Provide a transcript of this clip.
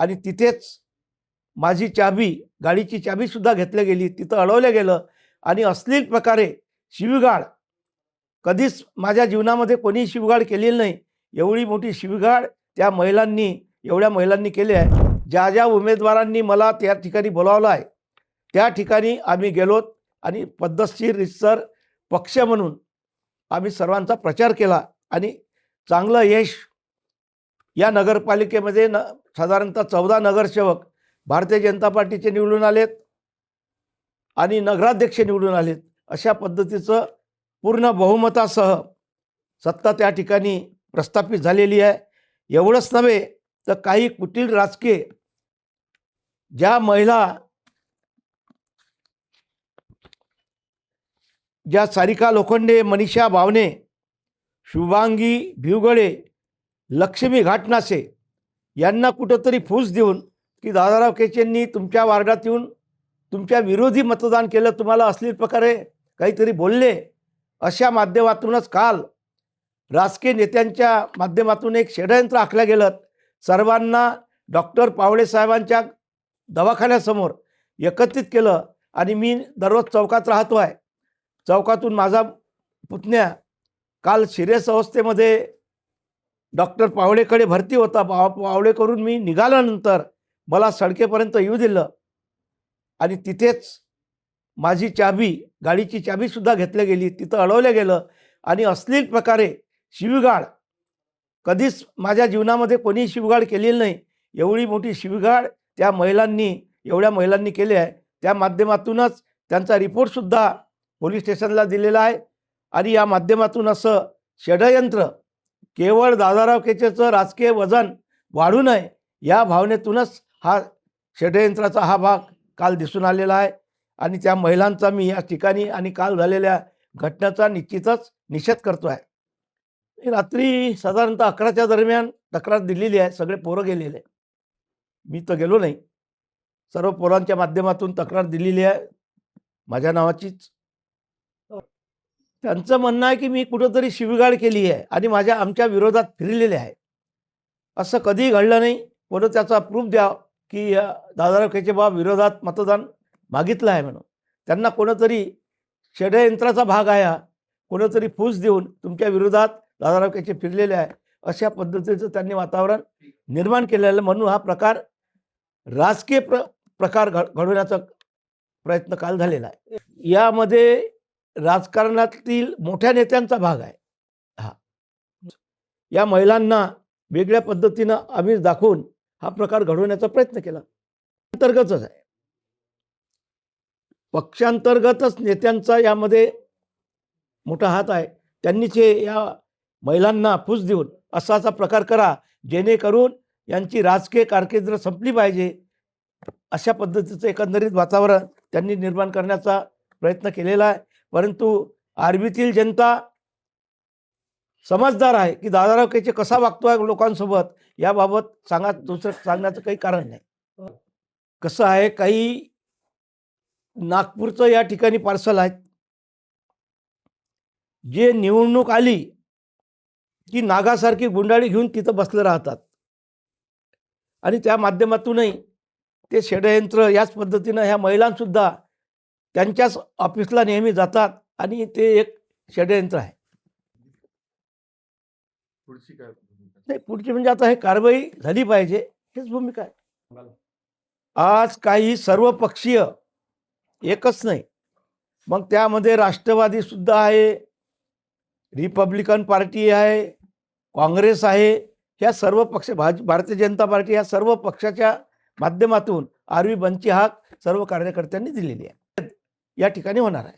आणि तिथेच माझी चाबी गाडीची चाबीसुद्धा घेतल्या गेली. तिथं अडवलं गेलं आणि अश्लील प्रकारे शिवीगाळ. कधीच माझ्या जीवनामध्ये कोणी शिवगाळ केलेली नाही. एवढी मोठी शिवगाळ त्या महिलांनी एवढ्या महिलांनी केली आहे. ज्या ज्या उमेदवारांनी मला त्या ठिकाणी बोलावलं आहे त्या ठिकाणी आम्ही गेलोत आणि पद्धतशीर रितसर पक्ष म्हणून आम्ही सर्वांचा प्रचार केला आणि चांगलं यश या नगरपालिकेमध्ये न साधारणतः चौदा नगरसेवक भारतीय जनता पार्टीचे निवडून आलेत आणि नगराध्यक्ष निवडून आलेत. अशा पद्धतीचं पूर्ण बहुमतासह सत्ता त्या ठिकाणी प्रस्थापित झालेली आहे. एवढंच नव्हे तर काही कुटील राजकीय ज्या महिला ज्या सारिका लोखंडे मनीषा भावने शुभांगी भिवगडे लक्ष्मी घाटनासे यांना कुठंतरी फूस देऊन की दादाराव केचेंनी तुमच्या वार्डात येऊन तुमच्या विरोधी मतदान केलं तुम्हाला असली प्रकारे काहीतरी बोलले अशा माध्यमातूनच काल राजकीय नेत्यांच्या माध्यमातून एक षडयंत्र आखलं गेलं. सर्वांना डॉक्टर पावळे साहेबांच्या दवाखान्यासमोर एकत्रित केलं आणि मी दररोज चौकात राहतो आहे चौकातून माझा पुतण्या काल सिरियस अवस्थेमध्ये डॉक्टर पावळेकडे भरती होता. पाव पावळेकडून मी निघाल्यानंतर मला सडकेपर्यंत येऊ दिलं. आणि तिथेच माझी चाबी गाडीची चाबीसुद्धा घेतली गेली. तिथं अडवलं गेलं. आणि अश्लील प्रकारे शिवीगाळ. कधीच माझ्या जीवनामध्ये कोणी शिवगाळ केलेली नाही. एवढी मोठी शिवीगाळ त्या महिलांनी एवढ्या महिलांनी केली आहे. त्या माध्यमातूनच त्यांचा रिपोर्टसुद्धा पोलीस स्टेशनला दिलेला आहे. आणि या माध्यमातून असं षडयंत्र केवळ दादाराव केचेचं राजकीय वजन वाढू नये या भावनेतूनच हा षडयंत्राचा हा भाग काल दिसून आलेला आहे. आणि त्या महिलांचा मी या ठिकाणी आणि काल झालेल्या घटनेचा निश्चितच निषेध करतो आहे. रात्री साधारणतः अकराच्या दरम्यान तक्रार दिलेली आहे सगळे पोरं गेलेले मी तर गेलो नाही. सर्व पोरांच्या माध्यमातून तक्रार दिलेली आहे. माझ्या नावाचीच त्यांचं म्हणणं आहे की मी कुठंतरी शिवीगाळ केली आहे आणि माझ्या आमच्या विरोधात फिरलेले आहे. असं कधीही घडलं नाही. कोणी त्याचा प्रूफ द्या की अ, दादाराव केचेबा विरोधात मतदान मागितलं आहे म्हणून. त्यांना कोणतरी षडयंत्राचा भाग आहे हा. कोणतरी फूस देऊन तुमच्या विरोधात दादाराव केचे फिरलेले आहे. अशा पद्धतीचं त्यांनी वातावरण निर्माण केलेलं म्हणून हा प्रकार राजकीय प्र प्रकार घड घडवण्याचा प्रयत्न काल झालेला आहे. यामध्ये राजकारणातील मोठ्या नेत्यांचा भाग आहे. हा. या महिलांना वेगळ्या पद्धतीनं आम्ही दाखवून हा प्रकार घडवण्याचा प्रयत्न केला. अंतर्गतच आहे. पक्षांतर्गतच नेत्यांचा यामध्ये मोठा हात आहे. त्यांनीच हे या महिलांना फूस देऊन असाचा प्रकार करा जेणेकरून यांची राजकीय कारकीर्द संपली पाहिजे. अशा पद्धतीचं एकंदरीत वातावरण त्यांनी निर्माण करण्याचा प्रयत्न केलेला आहे. परंतु आर्मीतील जनता समजदार आहे की दादाराव केचे कसा वागतोय लोकांसोबत याबाबत सांगा दुसरं सांगण्याचं काही कारण नाही. कसं आहे काही नागपूरचं या ठिकाणी पार्सल आहेत. जे निवडणूक आली की नागासारखी गुंडाळी घेऊन तिथं बसले राहतात. आणि त्या माध्यमातूनही ते षडयंत्र याच पद्धतीनं ह्या महिलांसुद्धा त्यांच्याच ऑफिसला नेहमी जातात आणि ते एक षडयंत्र आहे. पुढची काय? नाही पुढची म्हणजे आता हे कारवाई झाली पाहिजे हेच भूमिका आहे. आज काही सर्व पक्षीय एकच नाही मग त्यामध्ये राष्ट्रवादी सुद्धा आहे रिपब्लिकन पार्टी आहे काँग्रेस आहे ह्या सर्व पक्ष भाज भारतीय जनता पार्टी या सर्व पक्षाच्या माध्यमातून आरवी बंची हाक सर्व कार्यकर्त्यांनी दिलेली आहे. या ठिकाणी होणार आहे.